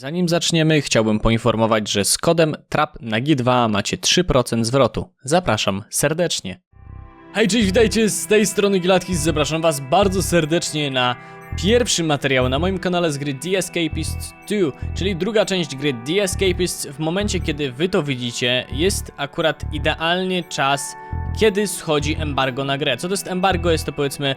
Zanim zaczniemy, chciałbym poinformować, że z kodem TRAP na G2 macie 3% zwrotu. Zapraszam serdecznie. Hej, cześć, witajcie z tej strony Gilatkis. Zapraszam was bardzo serdecznie na pierwszy materiał na moim kanale z gry The Escapist 2, czyli druga część gry The Escapist. W momencie, kiedy wy to widzicie, jest akurat idealnie czas, kiedy schodzi embargo na grę. Co to jest embargo? Jest to powiedzmy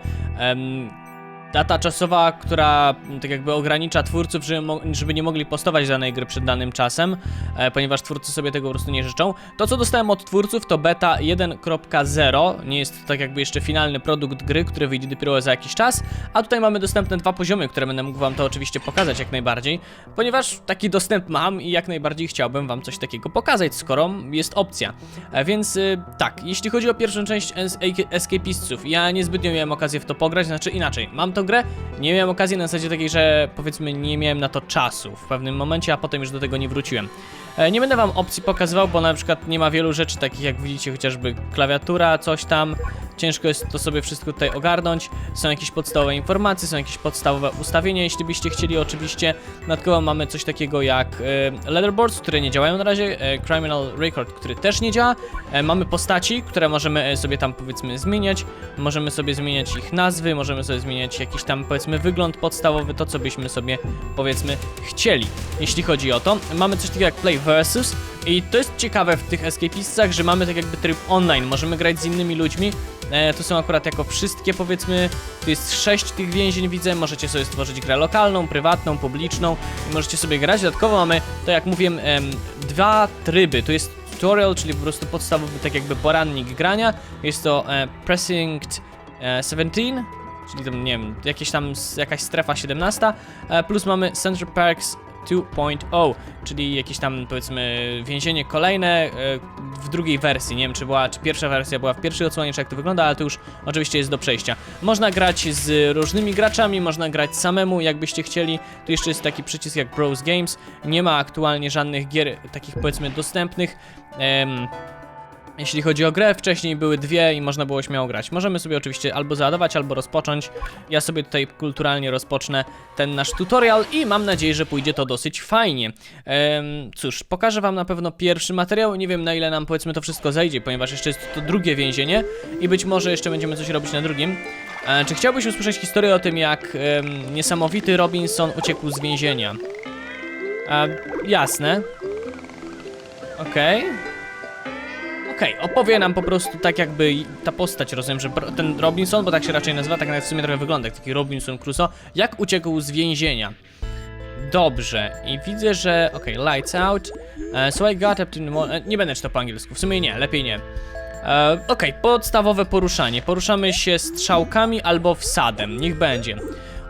data czasowa, która m, tak jakby ogranicza twórców, żeby, nie mogli postować danej gry przed danym czasem, e, ponieważ twórcy sobie tego po prostu nie życzą. To, co dostałem od twórców, to beta 1.0, nie jest to tak jakby jeszcze finalny produkt gry, który wyjdzie dopiero za jakiś czas, a tutaj mamy dostępne dwa poziomy, które będę mógł wam to oczywiście pokazać jak najbardziej, ponieważ taki dostęp mam i jak najbardziej chciałbym wam coś takiego pokazać, skoro jest opcja. E, Więc y, tak, jeśli chodzi o pierwszą część es- Escapistów, ja niezbytnio miałem okazję w to pograć, znaczy inaczej, mam grę, nie miałem okazji na zasadzie takiej, że powiedzmy nie miałem na to czasu w pewnym momencie, a potem już do tego nie wróciłem. E, Nie będę wam opcji pokazywał, bo na przykład nie ma wielu rzeczy takich jak widzicie, chociażby klawiatura, coś tam. Ciężko jest to sobie wszystko tutaj ogarnąć. Są jakieś podstawowe informacje, są jakieś podstawowe ustawienia, jeśli byście chcieli oczywiście. Dodatkowo mamy coś takiego jak e, leaderboards, które nie działają na razie, e, criminal record, który też nie działa. E, mamy postaci, które możemy e, sobie tam powiedzmy zmieniać. Możemy sobie zmieniać ich nazwy, możemy sobie zmieniać jakiś tam powiedzmy wygląd podstawowy, to co byśmy sobie powiedzmy chcieli. Jeśli chodzi o to, mamy coś takiego jak Play Versus i to jest ciekawe w tych escapistach, że mamy tak jakby tryb online, możemy grać z innymi ludźmi. E, są akurat jako wszystkie powiedzmy, tu jest sześć tych więzień widzę, możecie sobie stworzyć grę lokalną, prywatną, publiczną i możecie sobie grać. Dodatkowo mamy, to jak mówiłem, em, dwa tryby, to jest tutorial, czyli po prostu podstawowy tak jakby porannik grania, jest to e, Precinct e, 17, czyli tam, nie wiem, jakieś tam, jakaś strefa 17, e, plus mamy Central Parks 2.0, czyli jakieś tam powiedzmy więzienie kolejne e, w drugiej wersji. Nie wiem, czy była, czy pierwsza wersja była w pierwszej odsłonie, czy jak to wygląda, ale to już oczywiście jest do przejścia. Można grać z różnymi graczami, można grać samemu, jakbyście chcieli. Tu jeszcze jest taki przycisk jak Bros Games. Nie ma aktualnie żadnych gier takich powiedzmy dostępnych. Em, jeśli chodzi o grę, wcześniej były dwie i można było śmiało grać. Możemy sobie oczywiście albo załadować, albo rozpocząć. Ja sobie tutaj kulturalnie rozpocznę ten nasz tutorial i mam nadzieję, że pójdzie to dosyć fajnie. Em, cóż, pokażę wam na pewno pierwszy materiał. Nie wiem na ile nam powiedzmy to wszystko zejdzie, ponieważ jeszcze jest to drugie więzienie i być może jeszcze będziemy coś robić na drugim. E, czy chciałbyś usłyszeć historię o tym, jak em, niesamowity Robinson uciekł z więzienia? E, jasne. Okej. Okej, opowie nam po prostu tak jakby ta postać, rozumiem, że ten Robinson, bo tak się raczej nazywa, tak nawet w sumie trochę wygląda jak taki Robinson Crusoe, jak uciekł z więzienia. Dobrze, i widzę, że, okej, lights out, e, so I got up to nie będę czytał po angielsku, w sumie nie, lepiej nie. E, okej, podstawowe poruszanie, poruszamy się strzałkami albo wsadem, niech będzie.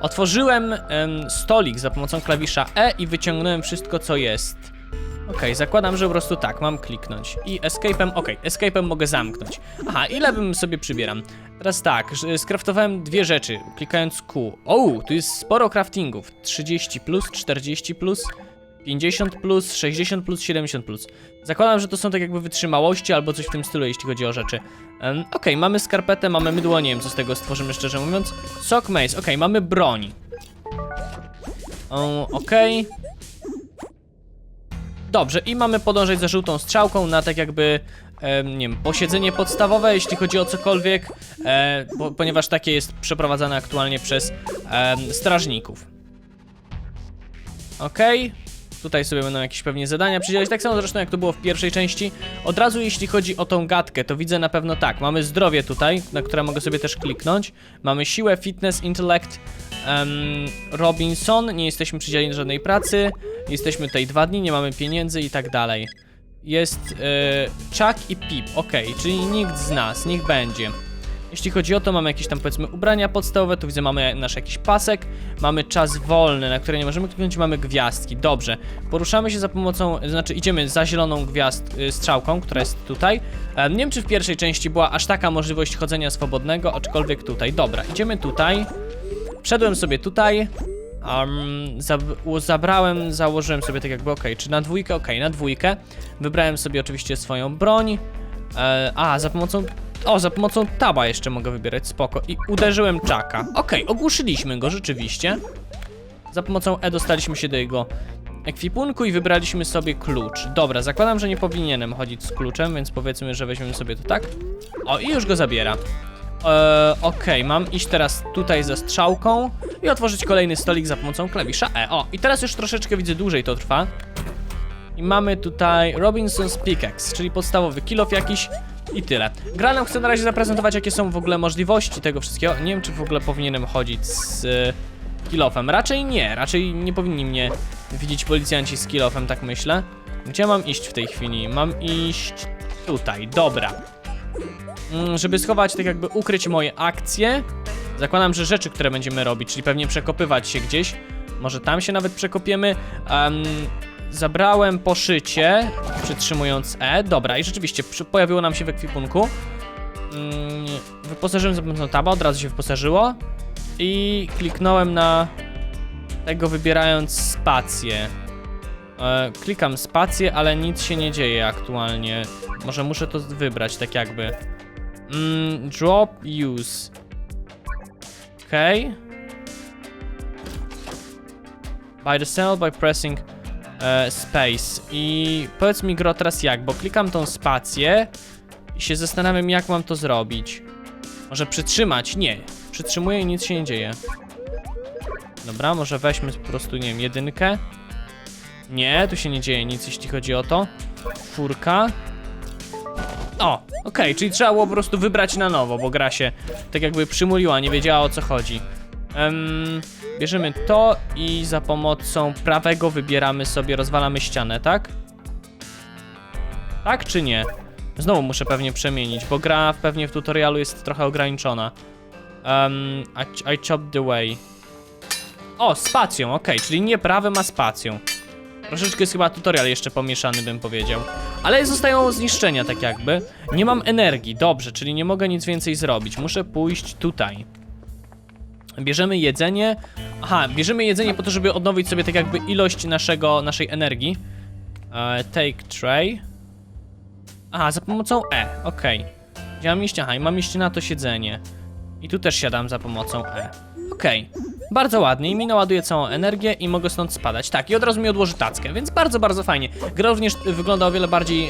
Otworzyłem em, stolik za pomocą klawisza E i wyciągnąłem wszystko, co jest. Okej, zakładam, że po prostu tak, mam kliknąć. I escape'em, okej, escape'em mogę zamknąć. Aha, ile bym sobie przybieram? Teraz tak, skraftowałem dwie rzeczy, klikając Q. O, tu jest sporo craftingów. 30 plus, 40 plus, 50 plus, 60 plus, 70 plus. Zakładam, że to są tak jakby wytrzymałości albo coś w tym stylu, jeśli chodzi o rzeczy. Um, okej, mamy skarpetę, mamy mydło, nie wiem co z tego stworzymy szczerze mówiąc. Sock mace, okej, mamy broń. Um, okej. Dobrze, i mamy podążać za żółtą strzałką na tak jakby, nie wiem, posiedzenie podstawowe, jeśli chodzi o cokolwiek, e, bo, ponieważ takie jest przeprowadzane aktualnie przez em, strażników. Okej. Tutaj sobie będą jakieś pewnie zadania przydzielać, tak samo zresztą jak to było w pierwszej części. Od razu jeśli chodzi o tą gadkę, to widzę na pewno tak, mamy zdrowie tutaj, na które mogę sobie też kliknąć. Mamy siłę, fitness, intellect, Robinson, nie jesteśmy przydzieleni do żadnej pracy, jesteśmy tutaj dwa dni, nie mamy pieniędzy i tak dalej. Jest e, Chuck i Pip, ok, czyli nikt z nas, niech będzie. Jeśli chodzi o to, mamy jakieś tam powiedzmy ubrania podstawowe, tu widzę mamy nasz jakiś pasek, mamy czas wolny, na który nie możemy kliknąć, mamy gwiazdki, dobrze. Poruszamy się za pomocą, znaczy idziemy za zieloną gwiazd y, strzałką, która jest tutaj. Nie wiem czy w pierwszej części była aż taka możliwość chodzenia swobodnego, aczkolwiek tutaj. Dobra, idziemy tutaj. Wszedłem sobie tutaj. Um, zabrałem, założyłem sobie tak jakby, ok, czy na dwójkę, ok, na dwójkę. Wybrałem sobie oczywiście swoją broń. E, a, za pomocą O, za pomocą taba jeszcze mogę wybierać, spoko. I uderzyłem czaka. Okej, ogłuszyliśmy go, rzeczywiście. Za pomocą E dostaliśmy się do jego ekwipunku i wybraliśmy sobie klucz. Dobra, zakładam, że nie powinienem chodzić z kluczem, więc powiedzmy, że weźmiemy sobie to tak. O, i już go zabiera. Eee, Okej, mam iść teraz tutaj ze strzałką i otworzyć kolejny stolik za pomocą klawisza E. O, i teraz już troszeczkę widzę dłużej to trwa. I mamy tutaj Robinson's Pickaxe, czyli podstawowy kill off jakiś i tyle. Gra nam chce na razie zaprezentować, jakie są w ogóle możliwości tego wszystkiego. Nie wiem, czy w ogóle powinienem chodzić z y, kill offem. Raczej nie, raczej nie powinni mnie widzieć policjanci z kill offem, tak myślę. Gdzie mam iść w tej chwili? Mam iść tutaj, dobra. Mm, żeby schować, tak jakby ukryć moje akcje. Zakładam, że rzeczy, które będziemy robić, czyli pewnie przekopywać się gdzieś. Może tam się nawet przekopiemy. Em, zabrałem poszycie, przytrzymując E. Dobra, i rzeczywiście pojawiło nam się w ekwipunku. Mm, wyposażyłem za pomocą taba, od razu się wyposażyło. I kliknąłem na tego, wybierając spację. E, klikam spację, ale nic się nie dzieje aktualnie. Może muszę to wybrać, tak jakby. Mm, drop use. Okej. By the cell by pressing e, space. I powiedz mi gro teraz jak, bo klikam tą spację i się zastanawiam jak mam to zrobić. Może przytrzymać? Nie. Przytrzymuję i nic się nie dzieje. Dobra, może weźmy po prostu, nie wiem, jedynkę. Nie, tu się nie dzieje nic, jeśli chodzi o to. Czwórka. O, okej, czyli trzeba było po prostu wybrać na nowo, bo gra się tak jakby przymuliła, nie wiedziała o co chodzi. Em, bierzemy to i za pomocą prawego wybieramy sobie, rozwalamy ścianę, tak? Tak czy nie? Znowu muszę pewnie przemienić, bo gra pewnie w tutorialu jest trochę ograniczona. Um, I, I chopped the way. O, spacją, okej, czyli nie prawym, a spacją. Troszeczkę jest chyba tutorial jeszcze pomieszany, bym powiedział. Ale zostają zniszczenia, tak jakby. Nie mam energii, dobrze, czyli nie mogę nic więcej zrobić. Muszę pójść tutaj. Bierzemy jedzenie. Aha, bierzemy jedzenie po to, żeby odnowić sobie tak jakby ilość naszego, naszej energii. E, take tray. Aha, za pomocą E, okej. Gdzie mam iść? Aha, i mam iść na to siedzenie. I tu też siadam za pomocą E. Okej. Bardzo ładnie i mi naładuje całą energię i mogę stąd spadać. Tak, i od razu mi odłoży tackę, więc bardzo, bardzo fajnie. Gra również wygląda o wiele bardziej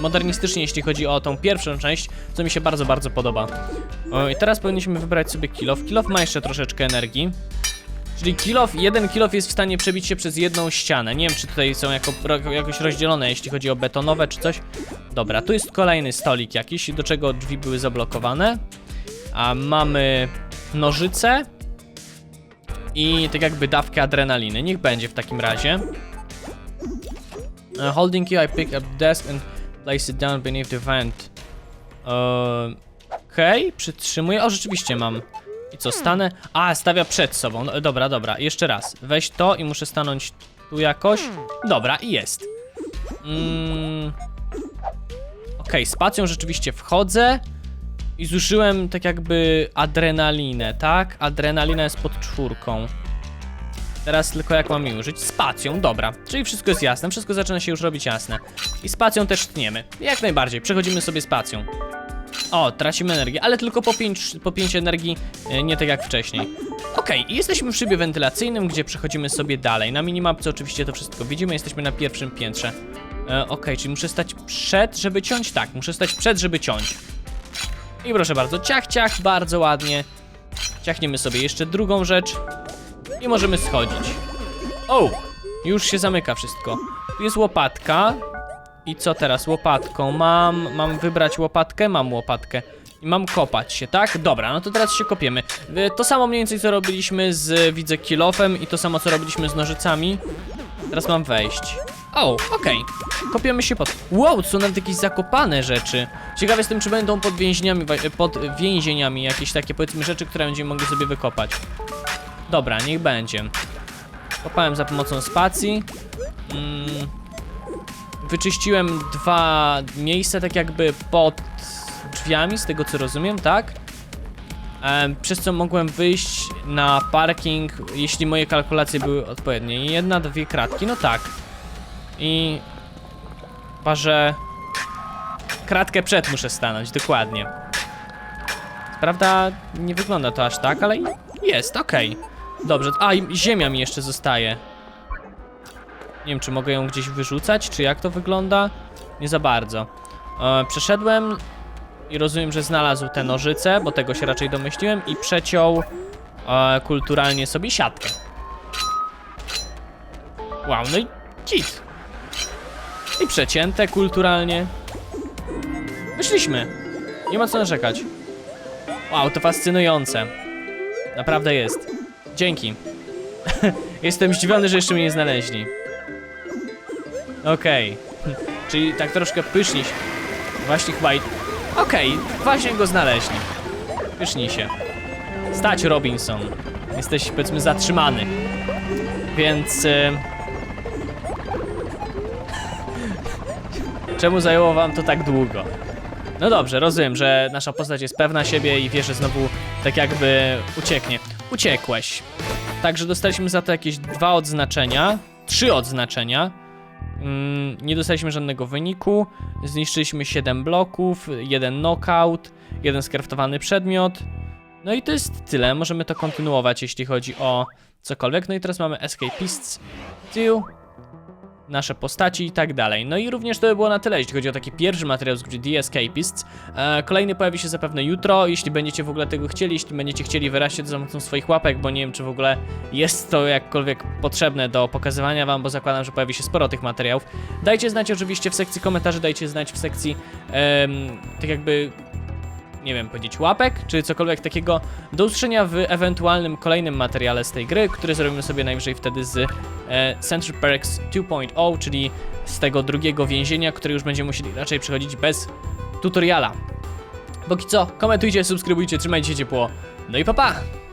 modernistycznie, jeśli chodzi o tą pierwszą część, co mi się bardzo, bardzo podoba. O, I teraz powinniśmy wybrać sobie kilof. Kilof ma jeszcze troszeczkę energii. Czyli kilof, jeden kilof jest w stanie przebić się przez jedną ścianę. Nie wiem, czy tutaj są jako, jakoś rozdzielone, jeśli chodzi o betonowe czy coś. Dobra, tu jest kolejny stolik jakiś, do czego drzwi były zablokowane. A mamy nożyce i tak jakby dawkę adrenaliny. Niech będzie w takim razie. Uh, holding you, I pick up desk and place it down beneath the vent. Uh, Okej, okay, przytrzymuję. O, rzeczywiście mam. I co, stanę? A, stawia przed sobą. No, dobra, dobra, jeszcze raz. Weź to i muszę stanąć tu jakoś. Dobra, i jest. Mm. Okej, spacją rzeczywiście wchodzę. I zużyłem tak jakby adrenalinę, tak? Adrenalina jest pod czwórką. Teraz tylko jak mam użyć? Spacją, dobra. Czyli wszystko jest jasne, wszystko zaczyna się już robić jasne. I spacją też tniemy. Jak najbardziej, przechodzimy sobie spacją. O, tracimy energię, ale tylko po 5 po pięć energii, e, nie tak jak wcześniej. Okej, i jesteśmy w szybie wentylacyjnym, gdzie przechodzimy sobie dalej. Na minimapce oczywiście to wszystko widzimy, jesteśmy na pierwszym piętrze. E, Okej, czyli muszę stać przed, żeby ciąć? Tak, muszę stać przed, żeby ciąć. I proszę bardzo, ciach, ciach, bardzo ładnie. Ciachniemy sobie jeszcze drugą rzecz. I możemy schodzić. O! Już się zamyka wszystko. Tu jest łopatka. I co teraz łopatką? Mam, mam wybrać łopatkę? Mam łopatkę. I mam kopać się, tak? Dobra, no to teraz się kopiemy. Y, To samo mniej więcej co robiliśmy z, widzę, kilofem i to samo co robiliśmy z nożycami. Teraz mam wejść. O, okej. Kopiemy się pod... Wow, są nawet jakieś zakopane rzeczy. Ciekawe jestem, czy będą pod więźniami, pod więzieniami jakieś takie, powiedzmy, rzeczy, które będziemy mogli sobie wykopać. Dobra, niech będzie. Kopałem za pomocą spacji. Mm, wyczyściłem dwa miejsca, tak jakby pod drzwiami, z tego co rozumiem, tak? Przez co mogłem wyjść na parking, jeśli moje kalkulacje były odpowiednie. Jedna, dwie kratki, no tak. I chyba, że kratkę przed muszę stanąć, dokładnie. Prawda, nie wygląda to aż tak, ale jest, okej. Dobrze, a i ziemia mi jeszcze zostaje. Nie wiem, czy mogę ją gdzieś wyrzucać, czy jak to wygląda? Nie za bardzo. E, przeszedłem i rozumiem, że znalazł te nożyce, bo tego się raczej domyśliłem i przeciął e, kulturalnie sobie siatkę. Wow, no i git. I przecięte kulturalnie. Wyszliśmy. Nie ma co narzekać. Wow, to fascynujące. Naprawdę jest. Dzięki. Jestem zdziwiony, że jeszcze mnie nie znaleźli. Okej. Czyli tak troszkę pyszniś. Właśnie chyba i... Okej, właśnie go znaleźli. Pysznij się. Stać, Robinson. Jesteś, powiedzmy, zatrzymany. Więc... Y... Czemu zajęło wam to tak długo? No dobrze, rozumiem, że nasza postać jest pewna siebie i wie, że znowu tak jakby ucieknie. Uciekłeś. Także dostaliśmy za to jakieś dwa odznaczenia, trzy odznaczenia. Mm, nie dostaliśmy żadnego wyniku. Zniszczyliśmy 7 bloków, jeden knockout, jeden skraftowany przedmiot. No i to jest tyle. Możemy to kontynuować, jeśli chodzi o cokolwiek. No i teraz mamy Escapists 2, nasze postaci i tak dalej. No i również to by było na tyle, jeśli chodzi o taki pierwszy materiał z gry The Escapists. E, kolejny pojawi się zapewne jutro, jeśli będziecie w ogóle tego chcieli, jeśli będziecie chcieli wyraźnie to za pomocą swoich łapek, bo nie wiem, czy w ogóle jest to jakkolwiek potrzebne do pokazywania wam, bo zakładam, że pojawi się sporo tych materiałów. Dajcie znać oczywiście w sekcji komentarzy, dajcie znać w sekcji em, tak jakby nie wiem, powiedzieć łapek, czy cokolwiek takiego do usłyszenia w ewentualnym kolejnym materiale z tej gry, który zrobimy sobie najwyżej wtedy z e, Central Perks 2.0, czyli z tego drugiego więzienia, które już będziemy musieli raczej przechodzić bez tutoriala. Póki co, komentujcie, subskrybujcie, trzymajcie się ciepło, no i pa pa!